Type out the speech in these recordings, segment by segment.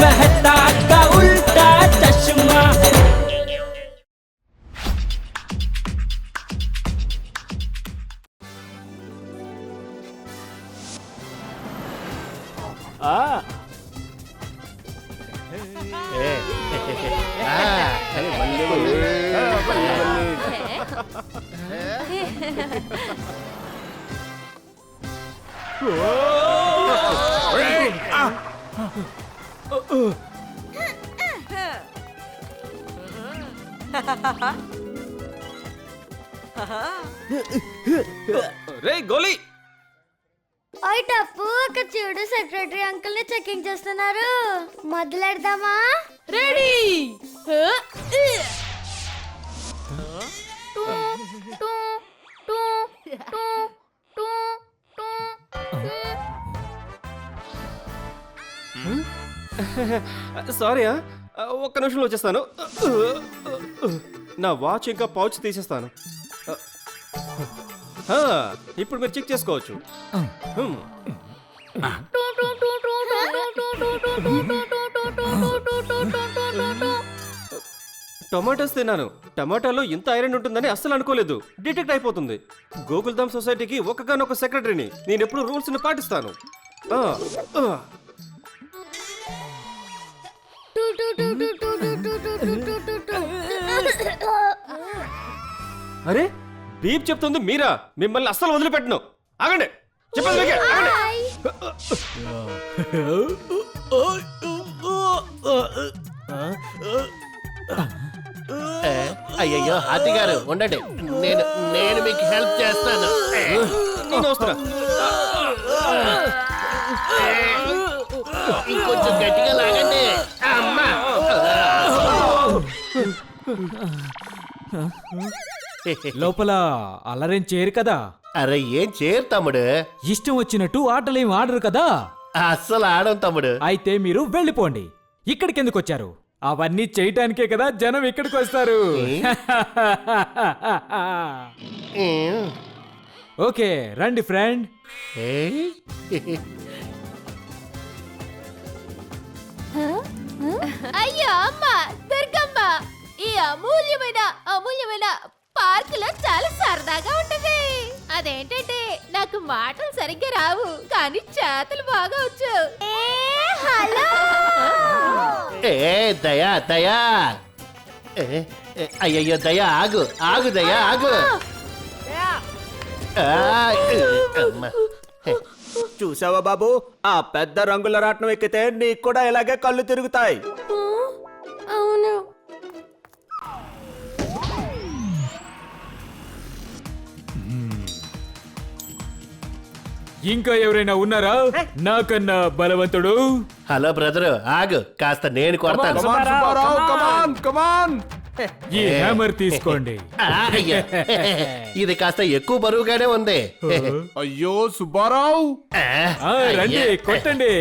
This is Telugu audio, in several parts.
मेहता రే గోలీ! ఓయ్ టప్పు అక్కడ చూడు సెక్రటరీ అంకుల్ని చెకింగ్ చేస్తున్నారు. మొదలెడదామా? రెడీ సారీ ఒక్క నిమిషంలో వచ్చేస్తాను. నా వాచ్ ఇంకా పౌచ్ తీసేస్తాను. ఇప్పుడు మీరు చెక్ చేసుకోవచ్చు. టొమాటోస్ తిన్నాను. టమాటాలో ఇంత ఐరన్ ఉంటుందని అస్సలు అనుకోలేదు. డిటెక్ట్ అయిపోతుంది. గోకుల్ధామ్ సొసైటీకి ఒక్కగానొక సెక్రటరీని. నేను ఎప్పుడు రూల్స్ని పాటిస్తాను. అరే బీప్ చెప్తుంది మీరా? మిమ్మల్ని అస్సలు వదిలిపెట్టను. ఆగండి. చెప్పండి మీకే, ఆగండి. అయ్యయ్యో హాతి గారు ఉండండి. నేను నేను మీకు హెల్ప్ చేస్తాను. నేను వస్తున్నా. ఇంకొంచెం గట్టిగా లాగండి. అమ్మా. లోపల అల్లరేం చేయరు కదా? అరే ఏం చేయరు తమ్ముడు? ఇష్టం వచ్చినట్టు ఆటలేం ఆడరు కదా? అస్సలు ఆడం తమ్ముడు. అయితే మీరు వెళ్ళిపోండి. ఇక్కడికి ఎందుకు వచ్చారు? అవన్నీ చేయటానికే కదా జనం ఇక్కడికి వస్తారు. ఓకే రండి ఫ్రెండ్. అయ్యో అమ్మ దుర్గమ్మ ఈ అమూల్యమైన అమూల్యమైన పార్క్లో చాలా సరదాగా ఉంటది. అదేంటంటే నాకు మాటలు సరిగ్గా రావు కానీ చేతలు బాగా వచ్చు. హలో! ఏ దయా దయా. ఏ, ఏ, అయ్యయ్యో దయా ఆగు ఆగు దయా ఆగు. ఆ, అమ్మా. చూసావా బాబు? ఆ పెద్ద రంగుల రాట్నం ఎక్కితే నీకు కూడా ఇలాగే కళ్ళు తిరుగుతాయి. అవును. ఇంకా ఎవరైనా ఉన్నారా? నాకన్నా బలవంతుడు. హలో బ్రదరు ఆగు. కాస్త నేను కొడతాను. కమాన్ కమాన్ ఈ హ్యామర్ తీసుకోండి అయ్యో. ఇది కాస్త ఎక్కువ బరువుగానే ఉంది అయ్యో సుబ్బారావు ఆ, రండి. కొట్టండి?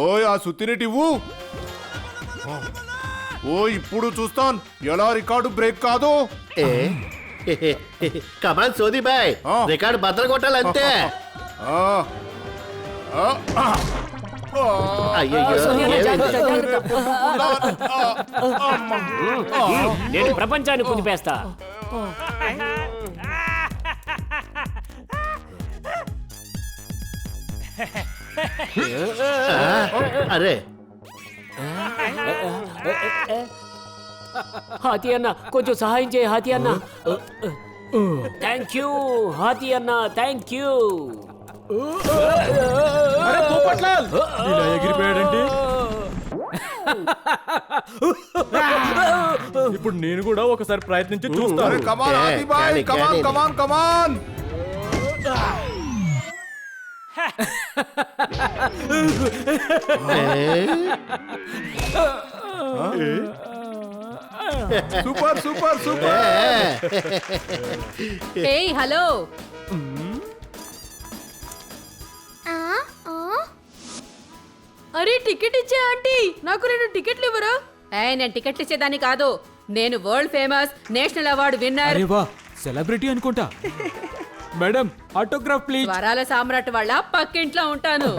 ఓయ్ ఆ సుత్తినిటివ్వు ఓ ఇప్పుడు చూస్తాను ఎలా రికార్డు బ్రేక్ కాదు. ఏ? కమాన్ సోది బాయ్. రికార్డు బద్దలు కొట్టాలంతే? నేను ప్రపంచాన్ని కుదిపేస్తా? అరే. హాతి అన్న కొంచెం సహాయం చేయి హాతి అన్న. థ్యాంక్ యూ హాతి అన్న థ్యాంక్ యూ ఇలా ఎగిరిపోయాడండి ఇప్పుడు నేను కూడా ఒకసారి ప్రయత్నించి చూస్తాను. Come on come on. Come on come on? Super super super. ఏయ్ హలో. అరే టికెట్ ఇచ్చే ఆంటీ. నాకు రెండు టికెట్లు ఇవ్వరా? ఏయ్ నేను టికెట్లు ఇచ్చేదాన్ని కాదు. నేను world famous national award winner. అరే వా సెలబ్రిటీ అనుకుంటా. Madam autograph please. వరాల సామ్రాట్ వాళ్ళ పక్కింట్లో ఉంటాను.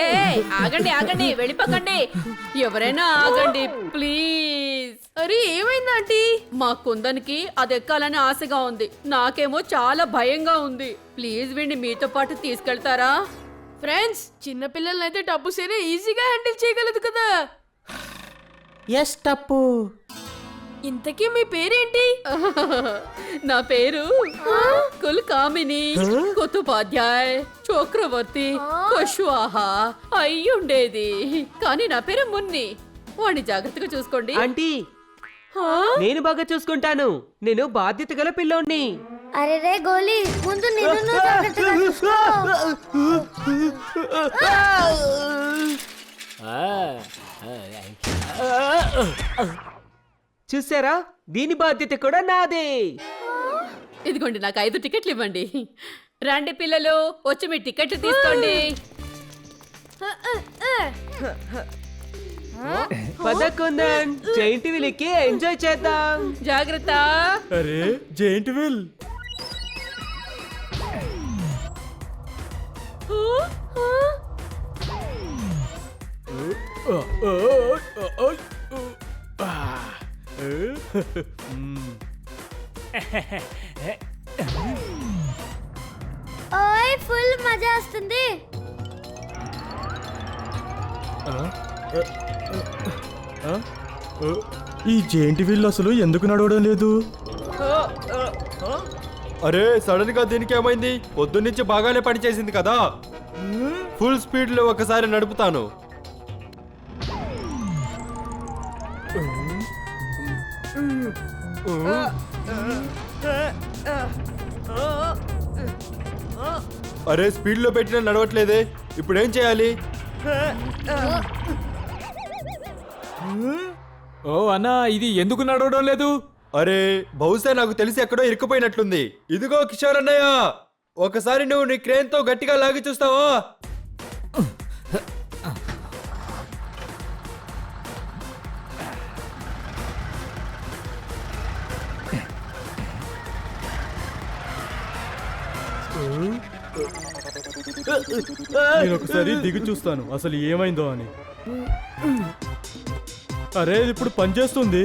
ఏయ్, ఆగండి ఆగండి వెళ్ళిపోకండి. ఎవరైనా ఆగండి ప్లీజ్. అరే ఏమైంది ఆంటీ? మా కుందనికి అది ఎక్కాలని ఆశగా ఉంది. నాకేమో చాలా భయంగా ఉంది. ప్లీజ్ వీడిని మీతో పాటు తీసుకెళ్తారా? ఫ్రెండ్స్ చిన్న పిల్లల్ని అయితే డబ్బు సేనే ఈజీగా హ్యాండిల్ చేయగలదు కదా. ఎస్ తప్పు ఇంతకీ మీ పేరేంటి నా పేరు కుల్ కామిని కుతుపాధ్యాయ్ చక్రవర్తి కుష్వాహ అయ్యుండేది కానీ నా పేరు మున్ని వాడిని జాగ్రత్తగా చూసుకోండి ఆంటీ నేను బాగా చూసుకుంటాను నేను బాధ్యత గల పిల్లోడిని అరే రే గోలీ ముందు నిన్ను జాగ్రత్తగా చూసుకో చూసారా? దీని బాధ్యత కూడా నాదే. ఇదిగోండి నాకు ఐదు టికెట్లు ఇవ్వండి. రండి పిల్లలు వచ్చి మీ టికెట్లు తీసుకోండి. పదకొందన్ జైంట్ వీల్కి ఎంజాయ్ చేద్దాం. జాగ్రత్త. అరే జైంట్ విల్ ఓయ్ ఫుల్ మజా వస్తుంది. ఈ జేంటి వీల్ అసలు ఎందుకు నడవడం లేదు? అరే సడన్గా దీనికి ఏమైంది? పొద్దున్నుంచి బాగానే పనిచేసింది కదా. ఫుల్ స్పీడ్లో ఒకసారి నడుపుతాను. అరే స్పీడ్లో పెట్టినా నడవట్లేదే. ఇప్పుడు ఏం చేయాలి? ఓ అన్నా ఇది ఎందుకు నడవడం లేదు? అరే బహుశా నాకు తెలిసి ఎక్కడో ఇరుక్కుపోయినట్లుంది. ఇదిగో కిషోర్ అన్నయ్య ఒకసారి నువ్వు నీ క్రేన్తో గట్టిగా లాగి చూస్తావా? నేను ఒకసారి దిగి చూస్తాను. అసలు ఏమైందో అని. అరే ఇది ఇప్పుడు పనిచేస్తుంది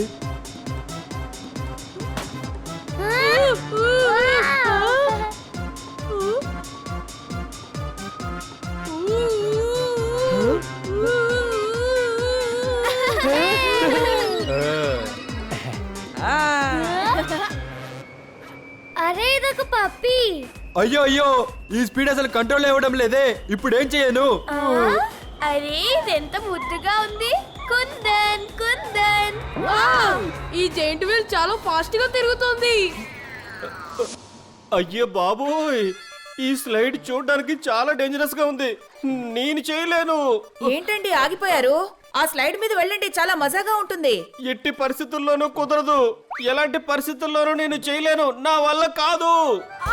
అరే ఇదొక పప్పి. అయ్యో అయ్యో ఈ స్పీడ్ అసలు కంట్రోల్ ఇవ్వడం లేదే. ఇప్పుడు ఏం చేయను? అరే ఇదెంత ముద్దుగా ఉంది. కుందన్ కుందన్. ఈ జైంట్ వీల్ చాలా ఫాస్ట్గా తిరుగుతుంది. అయ్యో బాబోయ్ ఈ స్లైడ్ చూడడానికి చాలా డేంజరస్గా ఉంది. నేను చేయలేను. ఏంటండి ఆగిపోయారు? ఆ స్లైడ్ మీద వెళ్ళండి చాలా మజాగా ఉంటుంది. ఎట్టి పరిస్థితుల్లోనూ కుదరదు. ఎలాంటి పరిస్థితుల్లోనూ నేను చేయలేను. నా వల్ల కాదు. ఆ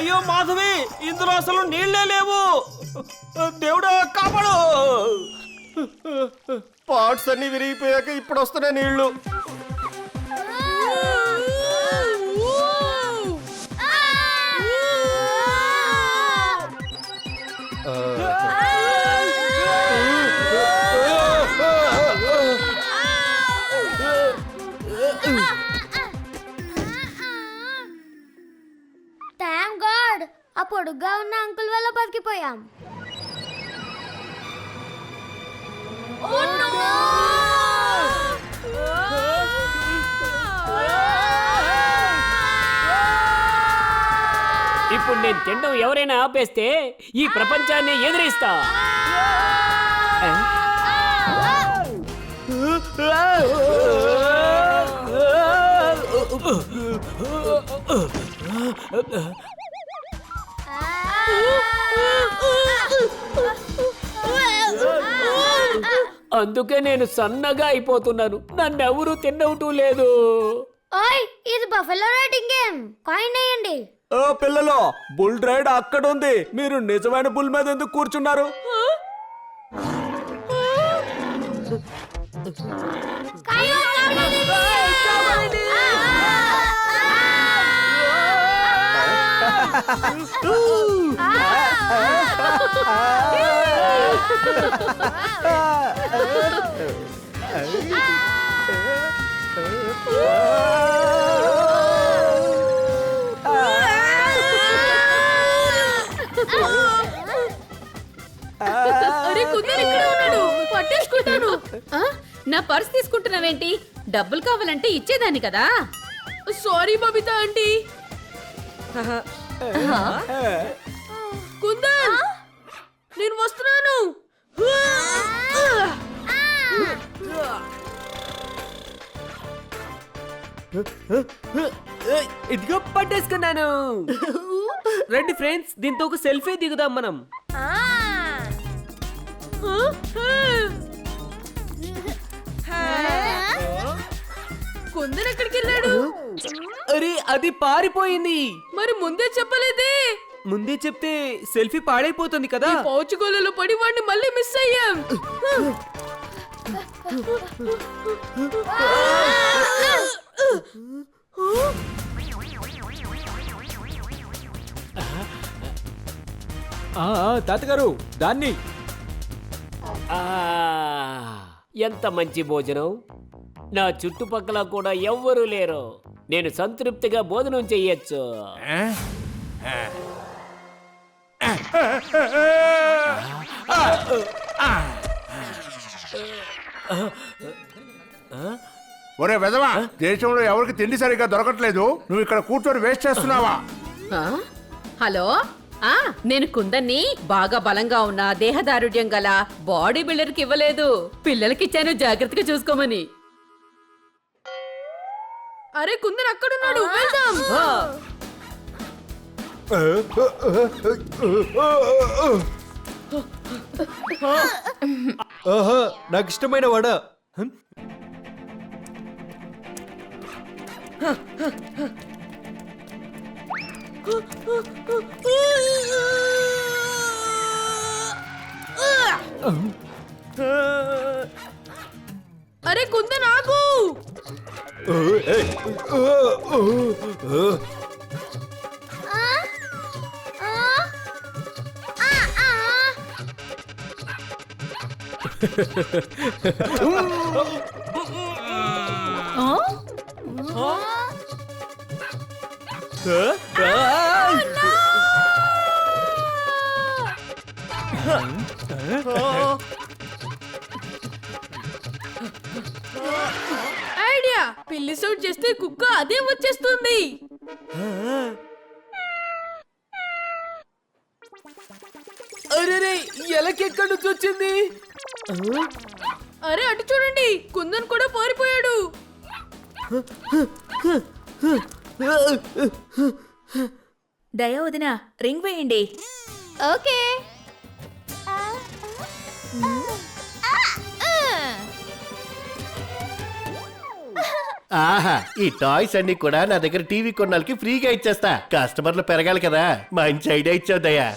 అయ్యో మాధవి ఇందులో అసలు నీళ్ళే లేవు. దేవుడా కాపాడు. పార్ట్స్ అన్ని విరిగిపోయాక ఇప్పుడు వస్తున్నాయి నీళ్ళు పొడుగ్గా ఉన్న అంకుల్ వల్ల బతికిపోయాం. నేను తినడం ఎవరైనా ఆపేస్తే ఈ ప్రపంచాన్ని ఎదిరిస్తా. అందుకే నేను సన్నగా అయిపోతున్నాను. నన్ను ఎవరు తిన్నవటం లేదు. ఓయ్ ఇది బఫెలో రైడింగ్ గేమ్ కాయిన్ వేయండి. ఓ పిల్లలు బుల్ రైడ్ అక్కడ ఉంది. మీరు నిజమైన బుల్ మీద ఎందుకు కూర్చున్నారు? అరే కుందన్ ఇక్కడే ఉన్నాడు? పట్టేసుకుంటాను. ఆ? నా పర్స్ తీసుకుంటున్నావేంటి? డబ్బులు కావాలంటే ఇచ్చేదాన్ని కదా. Sorry Babita aunty. కుందన్! నేను వస్తున్నాను. ఇదిగో పట్టేసుకున్నాను. రండి ఫ్రెండ్స్ దీంతో ఒక సెల్ఫీ దిగుదాం మనం. కుందన్ ఎక్కడికి వెళ్ళాడు? అరే అది పారిపోయింది. మరి ముందే చెప్పలేదే? ముందే చెప్తే సెల్ఫీ పాడైపోతుంది కదా. ఈ పౌచుగోలలో పడి వాడిని మళ్ళీ మిస్ అయ్యాం. ఆ, ఆ, తాతగారు దాన్ని. ఆ, ఎంత మంచి భోజనం? నా చుట్టుపక్కల కూడా ఎవ్వరూ లేరు. నేను సంతృప్తిగా భోజనం చెయ్యొచ్చు. ఒరే వెదవా దేశంలో ఎవరికి తిండి సరిగ్గా దొరకట్లేదు. నువ్వు ఇక్కడ కూర్చొని వేస్ట్ చేస్తున్నావా? హలో? ఆ నేను కుందన్ని బాగా బలంగా ఉన్న దేహదారుఢ్యం గల బాడీ బిల్డర్కి ఇవ్వలేదు. పిల్లలకి ఇచ్చాను జాగ్రత్తగా చూసుకోమని. అరే కుందన్ అక్కడున్నాడు. వెళ్దాం. ఆహా నాకు ఇష్టమైన వడ. అరే కుందన్ ఆగు ఐడియా చేస్తే కుక్క అదే వచ్చేస్తుంది. అరే ఎలకెక్కడి నుంచి వచ్చింది? అరే అటు చూడండి. కుందన్ కూడా పారిపోయాడు. దయా వదిన రింగ్ వేయండి. ఓకే. ఆహా ఈ టాయ్స్ అన్ని కూడా నా దగ్గర టీవీ కొన్నాళ్ళకి ఫ్రీగా ఇచ్చేస్తా. కస్టమర్లు పెరగాలి కదా. మంచి ఐడియా ఇచ్చావు దయ్యా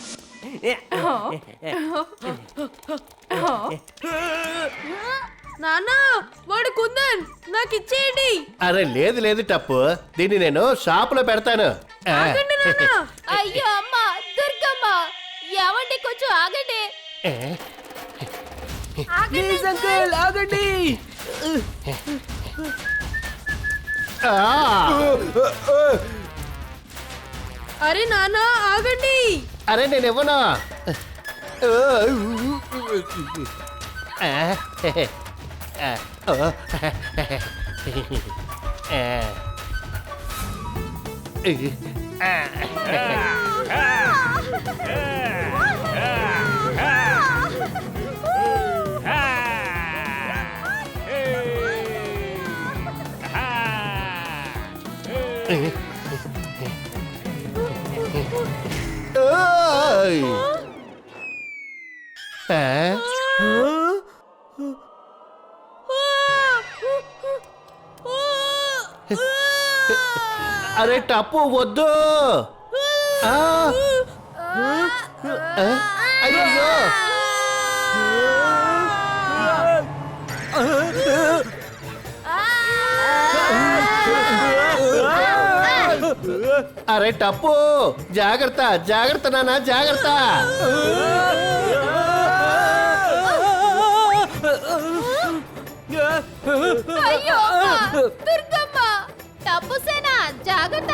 నానా వాడు కుందన్. నాకు ఇచ్చేయండి. అరే లేదు లేదు టప్పు. దీన్ని నేను షాపులో పెడతాను. ఆ. ఆగండి నాన్నా. అయ్యో అమ్మ దుర్గమ్మ. ఏమండి కొంచెం ఆగండి. ఏ? Please uncle. ఆగండి. ఆ! అరే నానా ఆగండి అరే నేను ఇవ్వను ఆ, ఆ, ఓ. ఆ. ఓయ్. ఆ? అరే టప్పు వద్దు ఆ. ఆ? అయ్యయ్యో అరే టప్పు. జాగ్రత్త జాగ్రత్త నాన్న జాగ్రత్త. అయ్యో అమ్మ! దుర్గమ్మ జాగ్రత్త.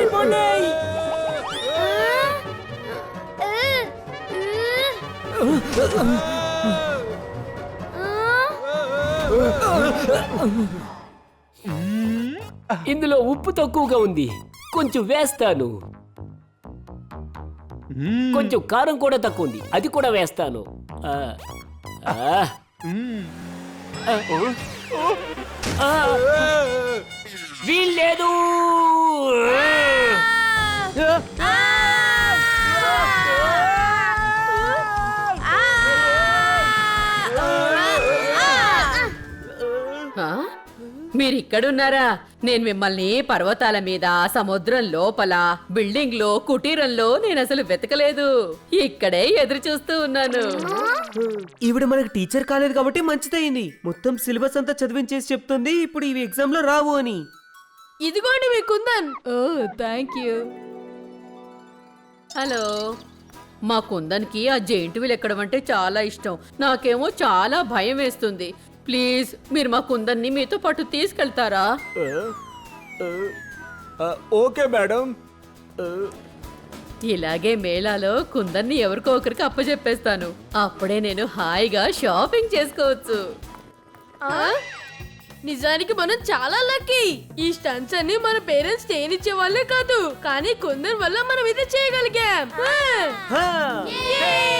పారిపోండి ఇందులో ఉప్పు తక్కువగా ఉంది. కొంచెం వేస్తాను. కొంచెం కారం కూడా తక్కువ ఉంది. అది కూడా వేస్తాను. ఆ, ఆ. ఆ. వీల్లేదు. ఇక్కడున్నారా? నేను మిమ్మల్ని పర్వతాల మీద సముద్రం లోపల బిల్డింగ్లో కుటీరంలో నేను అసలు వెతకలేదు. ఇక్కడే ఎదురు చూస్తూ ఉన్నాను. ఈవిడ మనకు టీచర్ కాలేదు కాబట్టి మంచిదయింది. మొత్తం సిలబస్ అంతా చదివించేసి చెప్తుంది. ఇప్పుడు ఇవి ఎగ్జామ్లో రావు అని. ఇదిగోండి మీ kundan. Oh thank you. Hello. మా కుందన్కి ఆ జైంట్ వీల్ ఎక్కడం అంటే చాలా ఇష్టం. నాకేమో చాలా భయం వేస్తుంది. ప్లీజ్ మీరు మా కుందన్ని మీతో పాటు తీసుకెళ్తారా ఓకే మేడం ఇలాగే మేళాలో కుందన్ని ఎవరికో ఒకరికి అప్పచెప్పేస్తాను అప్పుడే నేను హాయిగా షాపింగ్ చేసుకోవచ్చు ఆ? నిజానికి మనం చాలా లక్కీ ఈ స్టంట్స్ అన్ని మన పేరెంట్స్ చేయనిచ్చే వాళ్ళే కాదు కానీ కొందరి వల్ల మనం ఇది చేయగలిగాం ఆ! హా! Yay!